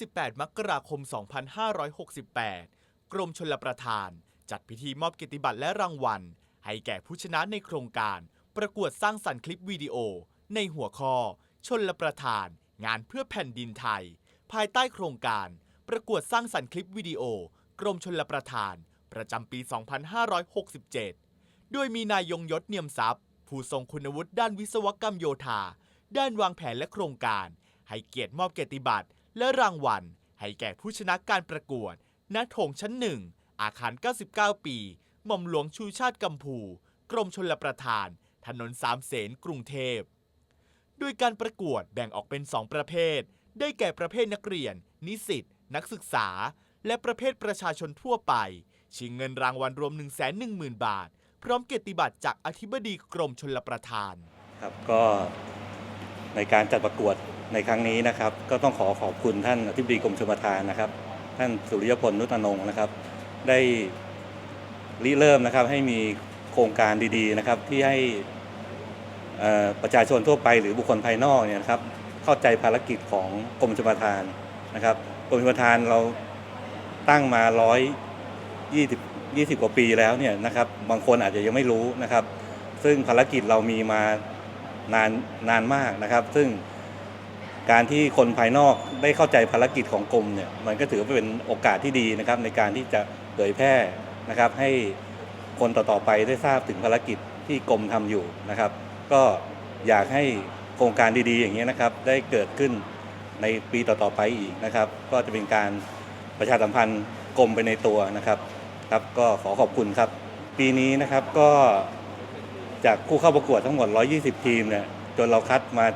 28มกราคม 2568 กรมชลประทาน จัดพิธีมอบเกียรติบัตรและรางวัล ให้แก่ผู้ชนะในโครงการ ประกวดสร้างสรรค์คลิปวิดีโอ ในหัวข้อ ชนลประทาน งานเพื่อแผ่นดินไทย ภายใต้โครงการ ประกวดสร้างสรรค์คลิปวิดีโอ กรมชลประทาน ประจำปี 2567 โดยมีนายยงยศเนียมทรัพย์ ผู้ทรงคุณวุฒิด้านวิศวกรรมโยธา ด้านวางแผนและโครงการ ให้เกียรติมอบเกียรติบัตร และรางวัล ให้แก่ผู้ชนะการประกวด ณ โถงชั้นหนึ่ง อาคาร 99 ปี หม่อมหลวงชูชาติกัมพู กรมชลประทาน ถนนสามเสนกรุงเทพ โดยการประกวดแบ่งออกเป็น2ประเภท ได้แก่ประเภทนักเรียน นิสิต นักศึกษา และประเภทประชาชนทั่วไป ชิงเงินรางวัลรวม 110,000 บาท พร้อมเกียรติบัตรจากอธิบดีกรมชลประทาน ครับก็ในการจัดประกวด ในครั้งนี้นะครับ ก็ต้องขอขอบคุณท่านอธิบดีกรมชลประทานนะครับ ท่านสุริยพลนุตนงนะครับ ได้ริเริ่มนะครับให้มีโครงการดีๆนะครับ ที่ให้ประชาชนทั่วไปหรือบุคคลภายนอกเนี่ยนะครับเข้าใจภารกิจของกรมชลประทานนะครับกรมชลประทานเราตั้งมาร้อยยี่สิบยี่สิบกว่าปีแล้วเนี่ยนะครับ บางคนอาจจะยังไม่รู้นะครับ ซึ่งภารกิจเรามีมานานนานมากนะครับ ซึ่ง การที่คนภายนอกได้เข้าใจภารกิจของกรมเนี่ยมันก็ถือว่าเป็นโอกาสที่ดีนะครับในการที่จะเผยแพร่นะครับให้คนต่อๆไปได้ทราบถึงภารกิจที่กรมทำอยู่นะครับ ก็อยากให้โครงการดีๆอย่างนี้นะครับได้เกิดขึ้นในปีต่อๆไปอีกนะครับ ก็จะเป็นการประชาสัมพันธ์กรมไปในตัวนะครับครับก็ขอขอบคุณครับ ปีนี้นะครับก็จากผู้เข้าประกวดทั้งหมด 120 ทีมเนี่ยจนเราคัดมา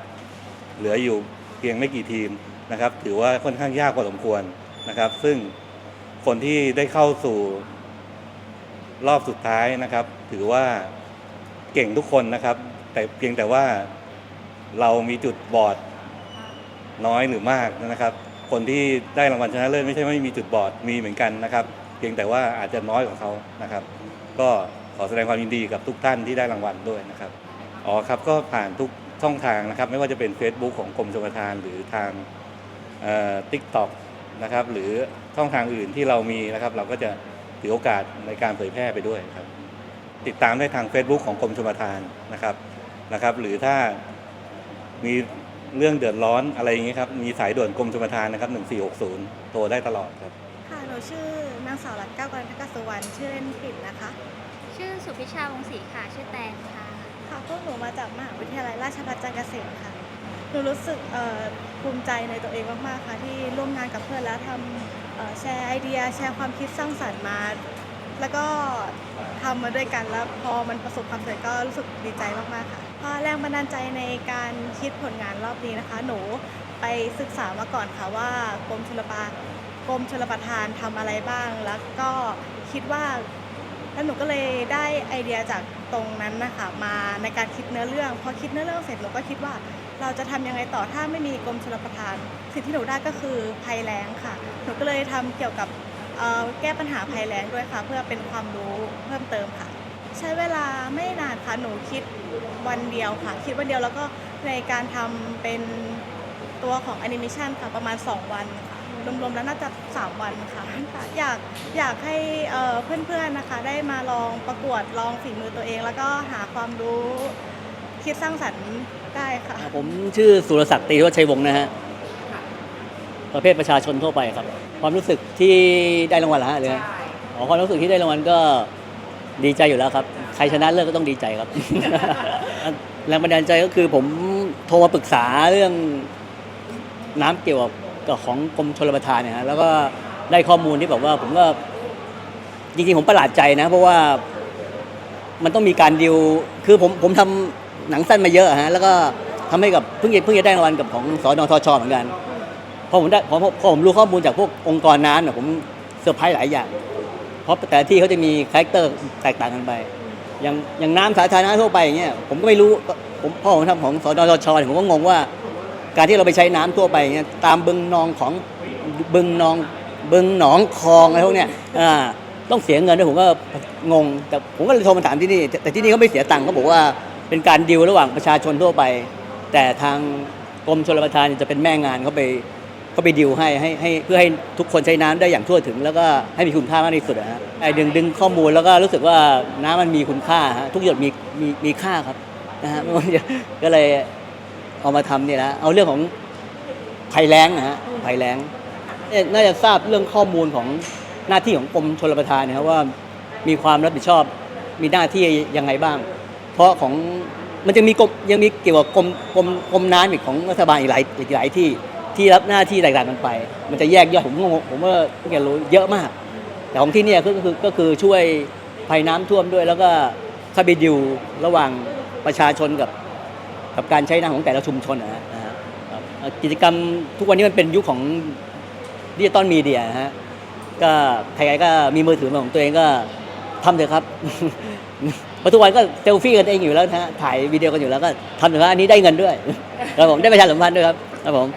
เหลืออยู่ พียงไม่กี่ทีมนะครับ ถือว่าค่อนข้างยากพอสมควรนะครับ ซึ่งคนที่ได้เข้าสู่รอบสุดท้ายนะครับ ถือว่าเก่งทุกคนนะครับ แต่เพียงแต่ว่าเรามีจุดบอดน้อยหรือมากนะครับ คนที่ได้รางวัลชนะเลิศไม่ใช่ไม่มีจุดบอดมีเหมือนกันนะครับ เพียงแต่ว่าอาจจะน้อยกว่าเขานะครับ ก็ขอแสดงความยินดีกับทุกท่านที่ได้รางวัลด้วยนะครับอ๋อครับก็ผ่านทุก ช่องทางนะครับ ไม่ว่าจะเป็น Facebook ของกรมชลประทานหรือทางทิกต็อกนะครับหรือช่องทางอื่นที่เรามีนะครับ เราก็จะถือโอกาสในการเผยแพร่ไปด้วยครับ ติดตามได้ทาง Facebook ของกรมชลประทานนะครับนะครับ หรือถ้ามีเรื่องเดือดร้อนอะไรอย่างนี้ครับ มีสายด่วนกรมชลประทานนะครับ 1460 โทรได้ตลอดครับ ค่ะ หนูชื่อนางสาวรัตน์ก้าวกรันทกสุวรรณชื่อเล่นปิ่นนะคะ ชื่อสุพิชาวงศรีค่ะ ชื่อแตงค่ะ ค่ะพวกหนูมาจากมหาวิทยาลัยราชภัฏจันทร์เกษมค่ะ หนูรู้สึกภูมิใจในตัวเองมากๆค่ะที่ร่วมงานกับเพื่อนแล้วทำแชร์ไอเดีย แชร์ความคิดสร้างสรรค์มา แล้วก็ทำมาด้วยกันแล้วพอมันประสบความสำเร็จก็รู้สึกดีใจมากๆค่ะพอแรงบันดาลใจในการคิดผลงานรอบนี้นะคะ หนูไปศึกษามาก่อนค่ะว่ากรมชลประกรมชลประทานทำอะไรบ้าง แล้วก็คิดว่าแล้วหนูก็เลยได้ไอเดียจาก ตรงนั้นนะคะมาในการคิดเนื้อเรื่องพอคิดเนื้อเรื่องเสร็จหนูก็คิดว่า เราจะทำยังไงต่อถ้าไม่มีกรมชลประทาน สิ่งที่หนูได้ก็คือภัยแล้งค่ะ หนูก็เลยทำเกี่ยวกับแก้ปัญหาภัยแล้งด้วยค่ะ เพื่อเป็นความรู้เพิ่มเติมค่ะ ใช้เวลาไม่นานค่ะหนูคิดวันเดียวค่ะ คิดวันเดียวแล้วก็ในการทำเป็นตัวของแอนิเมชันค่ะประมาณ 2 วันค่ะ รวมๆแล้วน่าจะ 3 วันค่ะอยากอยากให้เอ่อเพื่อนๆนะคะได้มาลองประกวดลองฝีมือตัวเอง แล้วก็หาความรู้คิดสร้างสรรค์ได้ค่ะ ผมชื่อสุรศักดิ์ตรีวัชชัยวงศ์นะฮะประเภทประชาชนทั่วไปครับ ความรู้สึกที่ได้รางวัลเหรอฮะหรือไงอ๋อความรู้สึกที่ได้รางวัลก็ดีใจอยู่แล้วครับ ใครชนะเลิศก็ต้องดีใจครับ แรงบันดาลใจก็คือผมโทรมาปรึกษาเรื่องน้ำเกี่ยวกับกับ ของกรมชลประทานเนี่ยฮะแล้วก็ได้ข้อมูลที่แบบว่าผมก็จริงๆผมประหลาดใจนะ เพราะว่ามันต้องมีการดิวคือผมผมทำหนังสั้นมาเยอะฮะแล้วก็ทำให้กับเพิ่งเพิ่งจะได้รางวัลกับของสอนอทชเหมือนกันพอผมได้พอพอผมรู้ข้อมูลจากพวกองค์กรน้ำเนี่ยผมเซอร์ไพรส์หลายอย่าง เพราะแต่ที่เขาจะมีคาแรคเตอร์แตกต่างกันไป อย่างอย่างน้ำสาธารณะทั่วไปอย่างเงี้ยผมก็ไม่รู้ผมพ่อผมทำของสนชเนี่ยผมก็งงว่า การที่เราไปใช้น้ำทั่วไปเงี้ยตามบึงนองของบึงนองบึงหนองคลองอะไรพวกเนี้ยอ่าต้องเสียเงินด้วยผมก็งง แต่ผมก็เลยโทรมาถามที่นี่ แต่ที่นี่เขาไม่เสียตังค์เขาบอกว่าเป็นการดีลระหว่างประชาชนทั่วไป แต่ทางกรมชลประทานจะเป็นแม่งานเขาไปก็ไปดิวให้ให้ให้เพื่อให้ทุกคนใช้น้ำได้อย่างทั่วถึง แล้วก็ให้มีคุณค่ามากที่สุดนะฮะไอ้ดึงดึงข้อมูลแล้วก็รู้สึกว่าน้ำมันมีคุณค่าฮะทุกหยดมีมีมีค่าครับนะฮะก็เลย เอามาทำเนี่ยนะเอาเรื่องของภัยแล้งนะฮะภัยแล้งเนี่ยน่าจะทราบเรื่องข้อมูลของหน้าที่ของกรมชลประทานนะครับว่ามีความรับผิดชอบมีหน้าที่ยังไงบ้าง เพราะของมันจะมีกรมยังมีเกี่ยวกับกรมกรมกรมน้ำอีกของรัฐบาลอีกหลายอีกหลายที่ที่รับหน้าที่แตกต่างกันไป มันจะแยกย่อยผมงงผมว่าเพิ่งรู้เยอะมาก แต่ของที่นี่ก็คือก็คือช่วยภัยน้ำท่วมด้วย แล้วก็เข้าไปดิวระหว่างประชาชนกับ กับการใช้น้ำของแต่ละชุมชนนะฮะนะฮะครับกิจกรรมทุกวันนี้มันเป็นยุคของดิจิตอลมีเดียฮะก็ใครๆก็มีมือถือของตัวเองก็ทำเถอะครับเพราะทุกวันก็เซลฟี่กันเองอยู่แล้วนะฮะถ่ายวิดีโอกันอยู่แล้วก็ทำเถอะครับอันนี้ได้เงินด้วยครับผมได้ประชาสัมพันธ์ด้วยครับครับผม